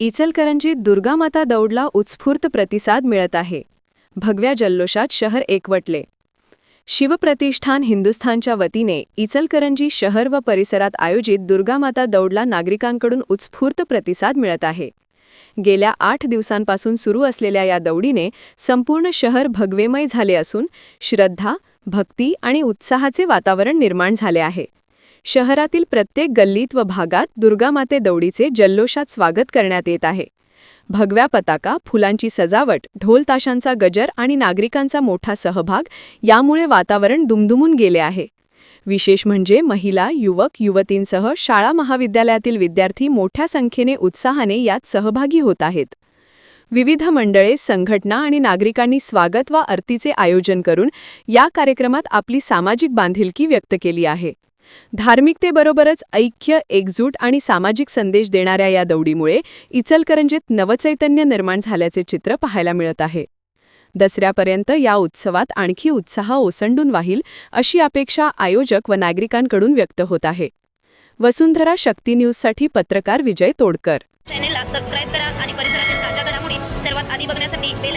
इचलकरंजीत दुर्गामाता दौडला उत्स्फूर्त प्रतिसाद मिळत आहे. भगव्या जल्लोषात शहर एकवटले. शिवप्रतिष्ठान हिंदुस्थानच्या वतीने इचलकरंजी शहर व परिसरात आयोजित दुर्गामाता दौडला नागरिकांकडून उत्स्फूर्त प्रतिसाद मिळत आहे. गेल्या आठ दिवसांपासून सुरू असलेल्या या दौडीने संपूर्ण शहर भगवेमय झाले असून श्रद्धा भक्ती आणि उत्साहाचे वातावरण निर्माण झाले आहे. शहरातील प्रत्येक गल्लीत व भागात दुर्गामाते दौडीचे जल्लोषात स्वागत करण्यात येत आहे. भगव्या पताका फुलांची सजावट ढोल ताशांचा गजर आणि नागरिकांचा मोठा सहभाग यामुळे वातावरण दुमदुमून गेले आहे. विशेष म्हणजे महिला युवक युवतींसह शाळा महाविद्यालयातील विद्यार्थी मोठ्या संख्येने उत्साहाने यात सहभागी होत आहेत. विविध मंडळे संघटना आणि नागरिकांनी स्वागत व आरतीचे आयोजन करून या कार्यक्रमात आपली सामाजिक बांधिलकी व्यक्त केली आहे. धार्मिकतेबरोबरच ऐक्य एकजूट आणि सामाजिक संदेश देणाऱ्या या दौडीमुळे इचलकरंजीत नवचैतन्य निर्माण झाल्याचे चित्र पाहायला मिळत आहे. दसऱ्यापर्यंत या उत्सवात आणखी उत्साह ओसंडून वाहील अशी अपेक्षा आयोजक व नागरिकांकडून व्यक्त होत आहे. वसुंधरा शक्ती न्यूजसाठी पत्रकार विजय तोडकर. चॅनेलला सबस्क्राईब करा आणि परिसरातील ताज्या घडामोडी सर्वात आधी बघण्यासाठी बेल